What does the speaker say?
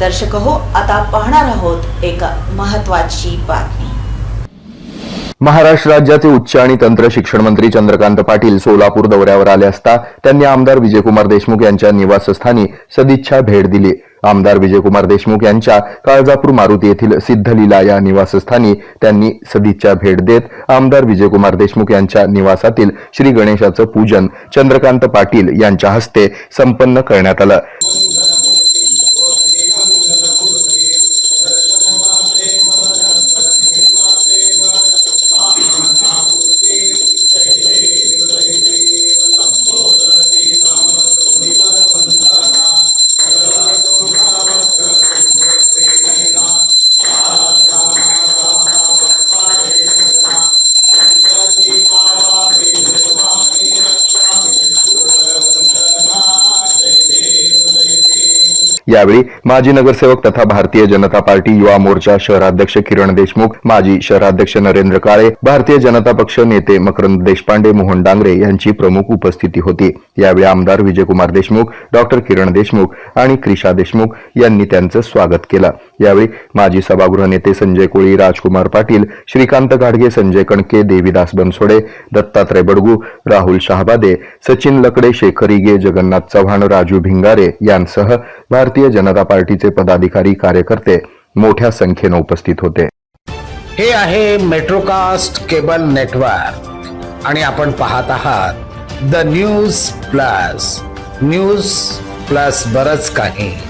दर्शक हो आता पाहणार आहोत एक महत्वाची बातमी. महाराष्ट्र राज्याचे उच्च आणि तंत्र शिक्षण मंत्री चंद्रकांत पाटील सोलापूर दौऱ्यावर आले असता त्यांनी आमदार विजयकुमार देशमुख यांच्या निवासस्थानी सदिच्छा भेट दिली. आमदार विजयकुमार देशमुख यांच्या काळजापूर मारुती येथील सिद्धलीला या निवासस्थानी त्यांनी सदिच्छा भेट देत आमदार विजयकुमार देशमुख यांच्या निवासातील श्री गणेशाचं पूजन चंद्रकांत पाटील यांच्या हस्ते संपन्न करण्यात आलं. यावेळी माजी नगरसेवक तथा भारतीय जनता पार्टी युवा मोर्चा शहराध्यक्ष किरण देशमुख माजी शहराध्यक्ष नरेंद्र काळे भारतीय जनता पक्ष नेते मकरंद देशपांडे मोहन डांगरे यांची प्रमुख उपस्थिती होती. यावेळी आमदार विजयकुमार देशमुख डॉक्टर किरण देशमुख आणि क्रिशा देशमुख यांनी त्यांचं स्वागत केलं. यावेळी माजी सभागृह नेते संजय कोळी राजकुमार पाटील श्रीकांत गाडगे संजय कणके देवीदास बनसोडे दत्तात्रय बडगू राहुल शहाबादे सचिन लकडे शेखर इगे जगन्नाथ चव्हाण राजू भिंगारे यांसह भारतीय जनता पार्टीचे पदाधिकारी कार्यकर्ते मोठ्या संख्येनं उपस्थित होते. हे आहे मेट्रोकास्ट केबल नेटवर्क. आणि आपण पाहत आहात the news plus. News plus बरच काही.